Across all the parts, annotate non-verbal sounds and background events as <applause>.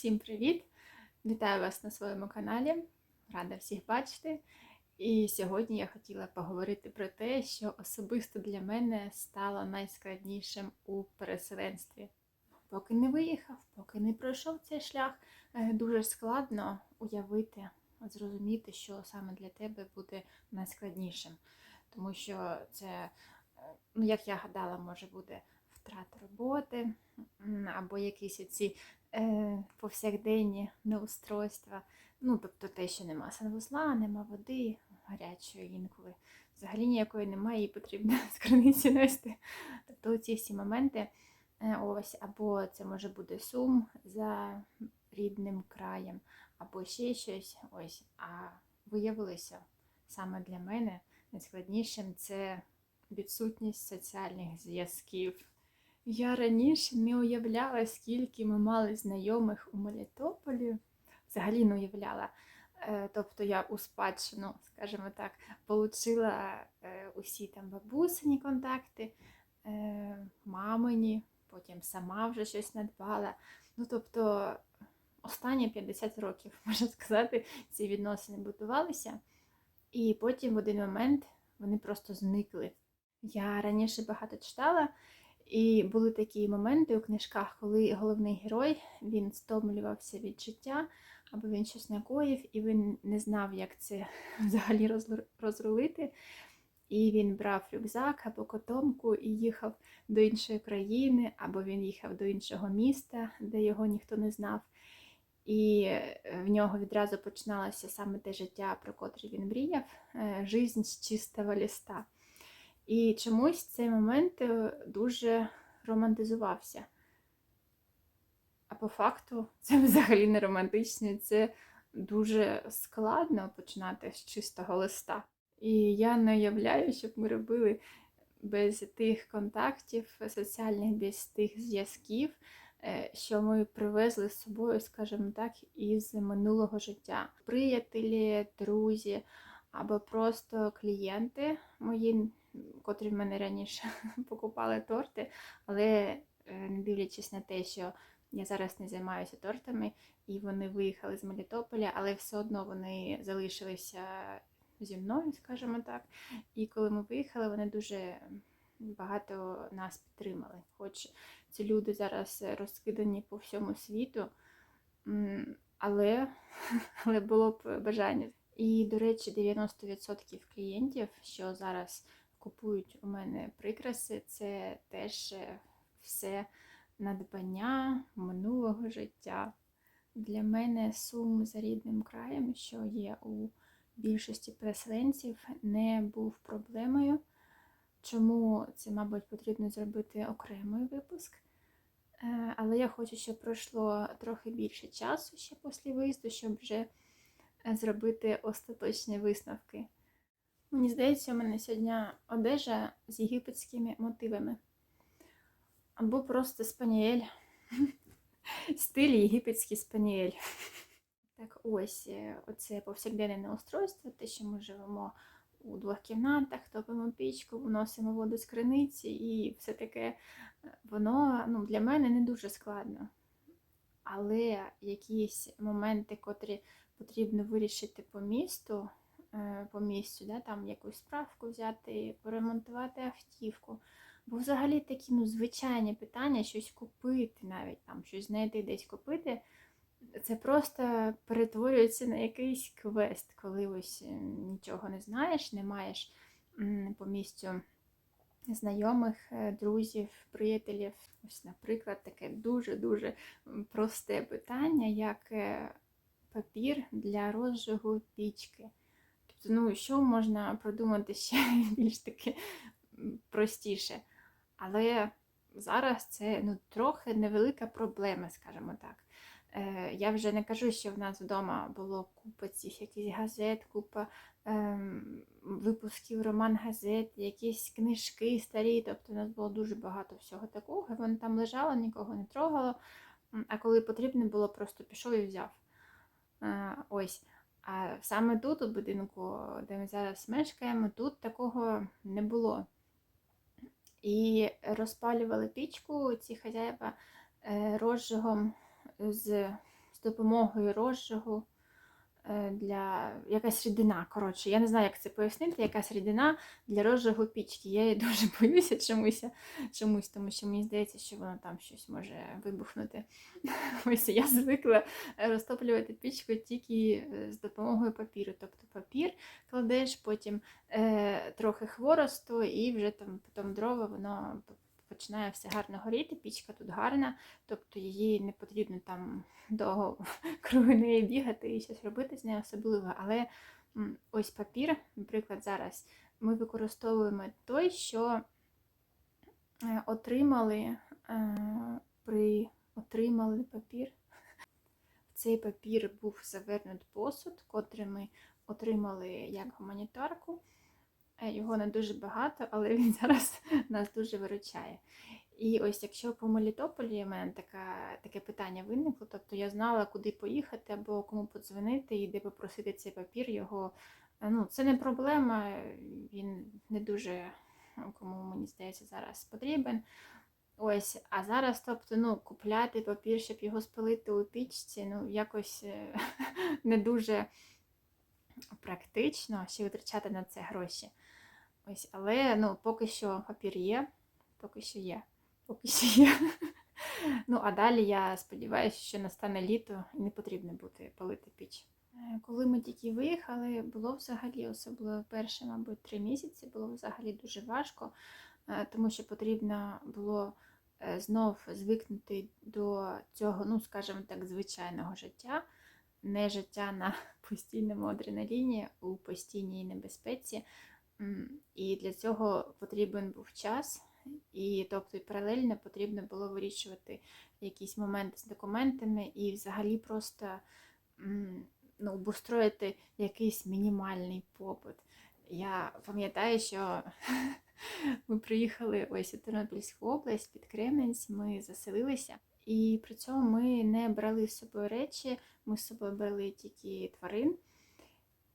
Всім привіт! Вітаю вас на своєму каналі. Рада всіх бачити. І сьогодні я хотіла поговорити про те, що особисто для мене стало найскладнішим у переселенстві. Поки не виїхав, поки не пройшов цей шлях, е, дуже складно уявити, зрозуміти, що саме для тебе буде найскладнішим. Тому що це, е, ну як я гадала, може бути втрата роботи або якісь оці е, повсякденні неустройства. Ну, тобто те, що нема санвузла, нема води, гарячої інколи. Взагалі ніякої немає, її потрібно <laughs> з криниці нести. Тобто ці всі моменти, е, ось, або це може бути сум за рідним краєм, або ще щось. Ось. А виявилося саме для мене найскладнішим це відсутність соціальних зв'язків. Я раніше не уявляла, скільки ми мали знайомих у Мелітополі. Взагалі не уявляла. Е, Тобто я у спадщину, скажімо так, отримала усі там бабусині контакти, е, мамині, потім сама вже щось надбала. Ну, тобто, останні 50 років, <laughs> можна сказати, ці відносини будувалися. І потім в один момент вони просто зникли. Я раніше багато читала, і були такі моменти у книжках, коли головний герой він стомлювався від життя, або він щось накоїв, і він не знав, як це <laughs> взагалі розрулити. І він брав рюкзак або котомку і їхав до іншої країни, або він їхав до іншого міста, де його ніхто не знав. І е, в нього відразу починалося саме те життя, про котре він мріяв, е, жизнь з чистого ліста. І чомусь цей момент е, дуже романтизувався. А по факту <laughs> це взагалі не романтично, це дуже складно починати з чистого листа. І я не уявляю, щоб ми робили без тих контактів соціальних, без тих зв'язків, е, що ми привезли з собою, скажімо так, із минулого життя. Приятелі, друзі або просто клієнти мої, котрі в мене раніше <laughs> покупали торти, але е, не дивлячись на те, що я зараз не займаюся тортами, і вони виїхали з Мелітополя, але все одно вони залишилися зі мною, скажімо так. І коли ми виїхали, вони дуже багато нас підтримали. Хоч ці люди зараз розкидані по всьому світу, але, <laughs> але було б бажання. І, до речі, 90% клієнтів, що зараз купують у мене прикраси, це теж е, все надбання минулого життя. Для мене сум за рідним краєм, що є у більшості переселенців, не був проблемою. Чому це, мабуть, потрібно зробити окремий випуск. Е, Але я хочу, щоб пройшло трохи більше часу ще після виїзду, щоб вже е, зробити остаточні висновки. Мені здається, у мене сьогодні одежа з єгипетськими мотивами. Або просто спаніель. <laughs> Стиль єгипетський спаніель. Так ось, е, оце повсякденне неустройство, те, що ми живемо у двох кімнатах, топимо пічку, вносимо воду з криниці, і все таке воно ну, для мене не дуже складно. Але якісь моменти, котрі потрібно вирішити по місту, по місцю, да, там якусь справку взяти, поремонтувати автівку. Бо взагалі такі ну, звичайні питання, щось купити, навіть там щось знайти десь купити. Це просто перетворюється на якийсь квест, коли ось е, нічого не знаєш, не маєш по місцю знайомих, е, друзів, приятелів. Ось, наприклад, таке дуже-дуже просте питання, як е, папір для розжигу пічки. Ну, що можна продумати ще <laughs> більш таке м, простіше. Але зараз це ну, трохи невелика проблема, скажімо так. Е, Я вже не кажу, що в нас вдома було купа цих якихось газет, купа ем, випусків роман газет, якісь книжки старі. Тобто у нас було дуже багато всього такого. Воно там лежало, нікого не трогало. А коли потрібно було, просто пішов і взяв. Е, Ось. А саме тут, у будинку, де ми зараз мешкаємо, тут такого не було. І розпалювали пічку ці хазяїва е, розжигом з з допомогою розжигу для якась рідина. Коротше, я не знаю, як це пояснити, якась рідина для розжигу пічки. Я її <laughs> дуже боюся чомусь, чомусь, тому що мені здається, що воно там щось може вибухнути. <laughs> Ось я звикла розтоплювати пічку тільки е, з допомогою папіру. Тобто папір кладеш, потім е, трохи хворосту, і вже там потім дрова, воно починає все гарно горіти, пічка тут гарна, тобто її не потрібно там <laughs> довго <laughs> круги неї бігати і щось робити з нею особливо. Але ось папір, наприклад, зараз ми використовуємо той, що е, отримали е, при отримали папір. В цей папір був завернут посуд, котрий ми отримали як гуманітарку. Е, Його не дуже багато, але він <laughs> зараз нас дуже виручає. І ось якщо по Мелітополі в мене така, таке питання виникло, тобто я знала, куди поїхати або кому подзвонити і де попросити цей папір, його ну, це не проблема, він не дуже кому мені здається зараз потрібен. Ось, а зараз, тобто, ну, купляти папір, щоб його спалити у пічці, ну, якось е, <laughs> не дуже практично ще витрачати на це гроші. Ось, але ну, поки що папір є, поки що є, поки що є. <laughs> Ну, а далі я сподіваюся, що настане літо і не потрібно буде палити піч. Е, Коли ми тільки виїхали, було взагалі, особливо перші, мабуть, три місяці, було взагалі дуже важко, е, тому що потрібно було е, знов звикнути до цього, ну, скажімо так, звичайного життя, не життя на <laughs> постійному адреналіні, у постійній небезпеці. І для цього потрібен був час, і тобто і паралельно потрібно було вирішувати якісь моменти з документами і взагалі просто ну, обустроїти якийсь мінімальний побут. Я пам'ятаю, що <laughs> ми приїхали ось у Тернопільську область під Кременець, ми заселилися, і при цьому ми не брали з собою речі, ми з собою брали тільки тварин.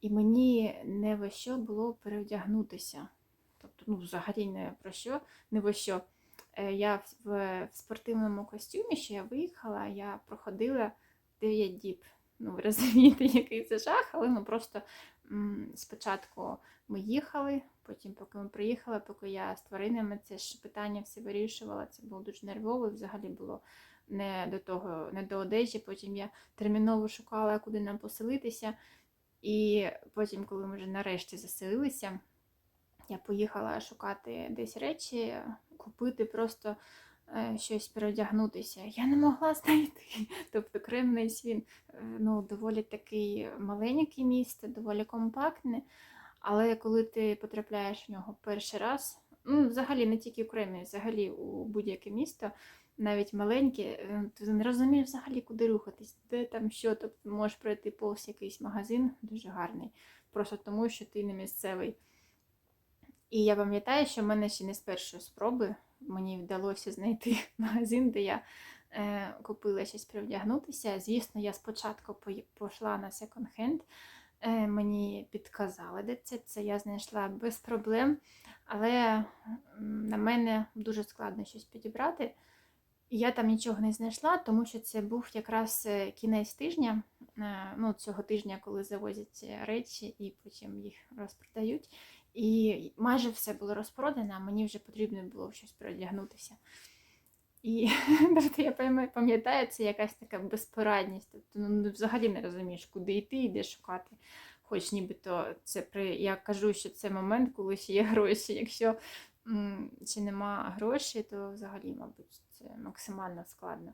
І мені не во що було перевдягнутися. Тобто, ну, взагалі не про що, не во що. Е, Я в, в спортивному костюмі, що я виїхала, я проходила 9 діб. Ну, ви розумієте, <laughs> який це жах, але ну просто м, спочатку ми їхали, потім, поки ми приїхали, поки я з тваринами це ж питання все вирішувала, це було дуже нервово, взагалі було не до того, не до одежі. Потім я терміново шукала, куди нам поселитися. І потім, коли ми вже нарешті заселилися, я поїхала шукати десь речі, купити просто е, щось переодягнутися. Я не могла <laughs> знайти. Тобто Кремнець він е, ну, доволі такий маленький місто, доволі компактне. Але коли ти потрапляєш в нього перший раз, ну, взагалі не тільки в Кремнець, взагалі у будь-яке місто, навіть маленьке, е, ти не розумієш взагалі, куди рухатись, де там що, тобто можеш пройти повз якийсь магазин, дуже гарний, просто тому, що ти не місцевий. І я пам'ятаю, що в мене ще не з першої спроби мені вдалося знайти <laughs> магазин, де я е, купила щось привдягнутися. Звісно, я спочатку пішла на секонд-хенд, е, мені підказали, де це, це я знайшла без проблем, але на мене дуже складно щось підібрати. Я там нічого не знайшла, тому що це був якраз е, кінець тижня, е, ну, цього тижня, коли завозять е, речі і потім їх розпродають. І майже все було розпродано, а мені вже потрібно було щось переодягнутися. І <laughs> тобто, я пам'ятаю, це якась така безпорадність. Тобто, ну, взагалі не розумієш, куди йти і де шукати. Хоч нібито це при я кажу, що це момент, коли ще є гроші. Якщо ще нема грошей, то взагалі, мабуть, це максимально складно.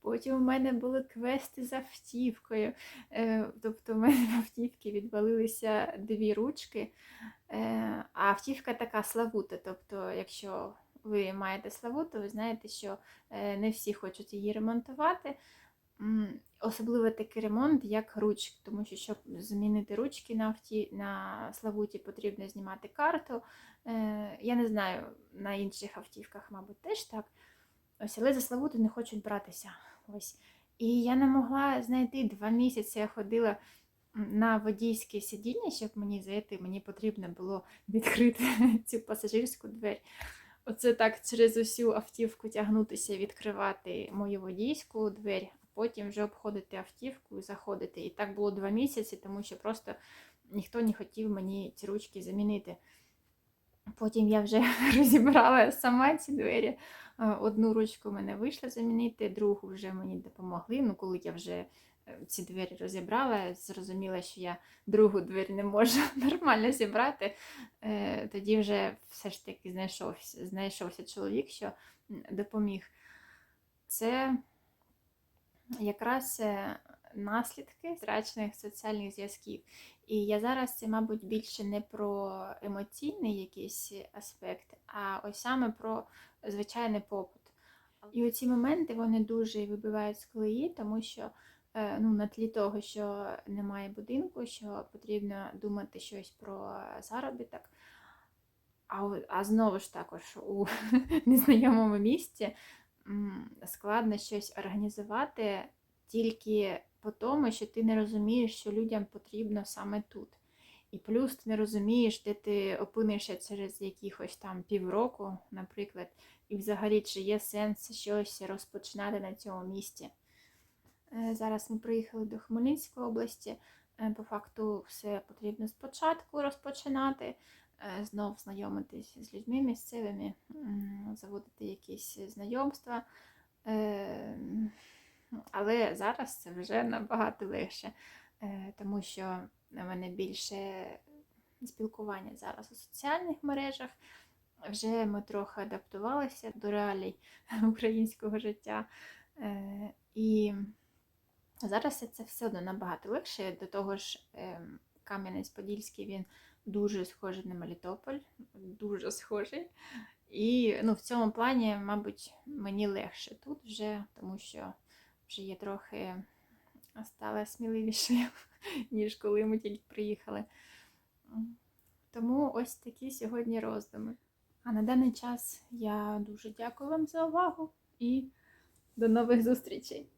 Потім у мене були квести з автівкою. Е, тобто в мене в автівці відвалилися дві ручки. Е, а автівка така славута. Тобто, якщо ви маєте славуту, ви знаєте, що е, не всі хочуть її ремонтувати. Особливо такий ремонт, як ручки, тому що щоб змінити ручки на авті, на Славуті, потрібно знімати карту. Е, Я не знаю, на інших автівках, мабуть, теж так. Ось, але за Славуту не хочуть братися. Ось. І я не могла знайти два місяці. Я ходила на водійське сидіння, щоб мені зайти. Мені потрібно було відкрити <laughs> цю пасажирську двері. Оце так через усю автівку тягнутися, відкривати мою водійську двері, потім вже обходити автівку і заходити. І так було два місяці, тому що просто ніхто не хотів мені ці ручки замінити. Потім я вже <laughs> розібрала сама ці двері. Е, Одну ручку мене вийшло замінити, другу вже мені допомогли. Ну, коли я вже е, ці двері розібрала, зрозуміла, що я другу двері не можу <laughs> нормально зібрати. Е, Тоді вже все ж таки знайшовся, знайшовся чоловік, що допоміг. Це якраз е, наслідки втрачених соціальних зв'язків. І я зараз це, мабуть, більше не про емоційний якийсь аспект, а ось саме про звичайний попит. І оці моменти вони дуже вибивають з колеї, тому що е, ну, на тлі того, що немає будинку, що потрібно думати щось про заробіток. А, а знову ж також у <laughs> незнайомому місці складно щось організувати тільки по тому, що ти не розумієш, що людям потрібно саме тут. І плюс ти не розумієш, де ти опинишся через якихось там півроку, наприклад, і взагалі чи є сенс щось розпочинати на цьому місці. Е, Зараз ми приїхали до Хмельницької області. Е, По факту все потрібно спочатку розпочинати, знов знайомитись з людьми місцевими, заводити якісь знайомства. Е, Але зараз це вже набагато легше, е, тому що в мене більше спілкування зараз у соціальних мережах. Вже ми трохи адаптувалися до реалій <laughs> українського життя. Е, І зараз це все одно набагато легше. До того ж, ем, Кам'янець-Подільський він дуже схожий на Мелітополь, дуже схожий. І ну, в цьому плані, мабуть, мені легше тут вже, тому що вже є трохи стала сміливішою, <laughs> ніж коли ми тільки приїхали. Тому ось такі сьогодні роздуми. А на даний час я дуже дякую вам за увагу і до нових зустрічей!